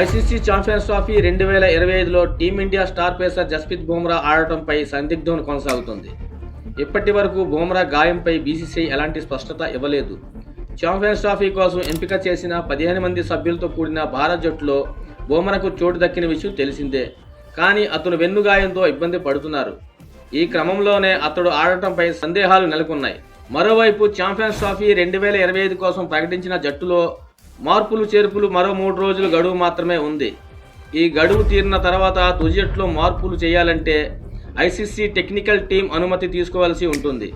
ICC champions trophy రెండు వేల ఇరవై ఐదులో Team India star pacer Jasprit Bumrah ఆడటంపై సందిగ్ధం కొనసాగుతుంది. ఇప్పటి వరకు బుమ్రా గాయంపై బీసీసీఐ ఎలాంటి స్పష్టత ఇవ్వలేదు. ఛాంపియన్స్ ట్రోఫీ కోసం ఎంపిక చేసిన పదిహేను మంది సభ్యులతో కూడిన భారత్ జట్టులో బుమ్రాకు చోటు దక్కిన విషయం తెలిసిందే. కానీ అతను వెన్నుగాయంతో ఇబ్బంది పడుతున్నారు. ఈ క్రమంలోనే అతడు ఆడటంపై సందేహాలు నెలకొన్నాయి. మరోవైపు ఛాంపియన్స్ ట్రోఫీ రెండు వేల ఇరవై ఐదు కోసం ప్రకటించిన జట్టులో మార్పులు చేర్పులు మరో మూడు రోజులు గడువు మాత్రమే ఉంది. ఈ గడువు తీరిన తర్వాత తుది మార్పులు చేయాలంటే ఐసీసీ టెక్నికల్ టీం అనుమతి తీసుకోవాల్సి ఉంటుంది.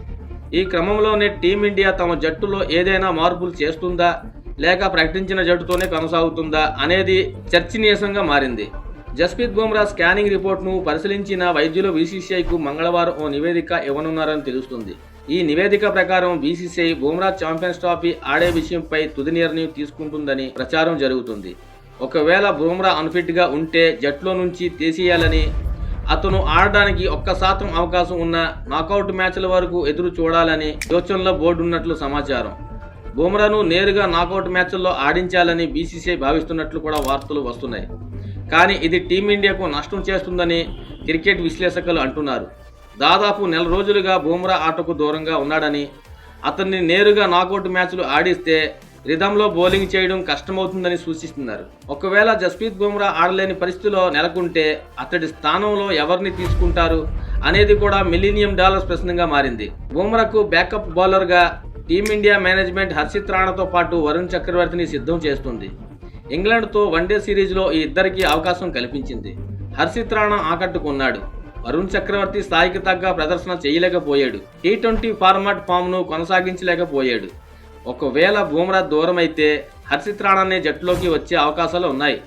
ఈ క్రమంలోనే టీమిండియా తమ జట్టులో ఏదైనా మార్పులు చేస్తుందా లేక ప్రకటించిన జట్టుతోనే కొనసాగుతుందా అనేది చర్చనీయాంశంగా మారింది. జస్ప్రీత్ బుమ్రా స్కానింగ్ రిపోర్ట్ను పరిశీలించిన వైద్యులు బీసీసీఐకు మంగళవారం ఓ నివేదిక ఇవ్వనున్నారని తెలుస్తుంది. ఈ నివేదిక ప్రకారం బీసీసీఐ బుమ్రా ఛాంపియన్స్ ట్రోఫీ ఆడే విషయంపై తుది నిర్ణయం తీసుకుంటుందని ప్రచారం జరుగుతుంది. ఒకవేళ బుమ్రా అన్ఫిట్గా ఉంటే జట్లో నుంచి తీసేయాలని అతను ఆడడానికి ఒక్క శాతం అవకాశం ఉన్న నాకౌట్ మ్యాచ్ల వరకు ఎదురు చూడాలని యోచనలో బోర్డు ఉన్నట్లు సమాచారం. బుమ్రాను నేరుగా నాకౌట్ మ్యాచ్ల్లో ఆడించాలని బీసీసీఐ భావిస్తున్నట్లు కూడా వార్తలు వస్తున్నాయి. కానీ ఇది టీమిండియాకు నష్టం చేస్తుందని క్రికెట్ విశ్లేషకులు అంటున్నారు. దాదాపు నెల రోజులుగా బూమ్రా ఆటకు దూరంగా ఉన్నాడని అతన్ని నేరుగా నాకౌట్ మ్యాచ్లు ఆడిస్తే రిధంలో బౌలింగ్ చేయడం కష్టమవుతుందని సూచిస్తున్నారు. ఒకవేళ జస్ప్రీత్ బుమ్రా ఆడలేని పరిస్థితిలో నెలకొంటే అతడి స్థానంలో ఎవరిని తీసుకుంటారు అనేది కూడా మిలీనియం డాలర్స్ ప్రశ్నగా మారింది. బుమ్రాకు బ్యాకప్ బౌలర్గా టీమిండియా మేనేజ్మెంట్ హర్షిత్ రాణాతో పాటు వరుణ్ చక్రవర్తిని సిద్ధం చేస్తుంది. ఇంగ్లాండ్తో వన్డే సిరీస్లో ఈ ఇద్దరికీ అవకాశం కల్పించింది. హర్షిత్ రాణా ఆకట్టుకున్నాడు. వరుణ్ చక్రవర్తి స్థాయికి తగ్గ ప్రదర్శన చేయలేకపోయాడు. టీ ట్వంటీ ఫార్మాట్ ఫామ్ను కొనసాగించలేకపోయాడు. ఒకవేళ బుమ్రా దూరం అయితే హర్షిత్ రాణానే జట్టులోకి వచ్చే అవకాశాలు ఉన్నాయి.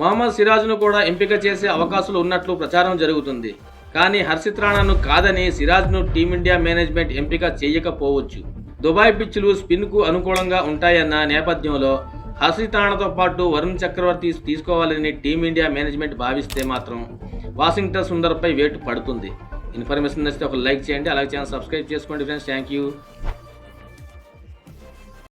మహమ్మద్ సిరాజ్ను కూడా ఎంపిక చేసే అవకాశాలు ఉన్నట్లు ప్రచారం జరుగుతుంది. కానీ హర్షిత్ రాణాను కాదని సిరాజ్ను టీమిండియా మేనేజ్మెంట్ ఎంపిక చేయకపోవచ్చు. దుబాయ్ పిచ్చులు స్పిన్కు అనుకూలంగా ఉంటాయన్న నేపథ్యంలో హర్షిత్ రాణాతో పాటు వరుణ్ చక్రవర్తి తీసుకోవాలని టీమిండియా మేనేజ్మెంట్ భావిస్తే మాత్రం వాషింగ్టన్ సుందర్పై వేటు పడుతుంది. ఇన్ఫర్మేషన్ నచ్చితే ఒక లైక్ చేయండి అలాగే ఛానల్ సబ్స్క్రైబ్ చేసుకోండి ఫ్రెండ్స్. Thank you.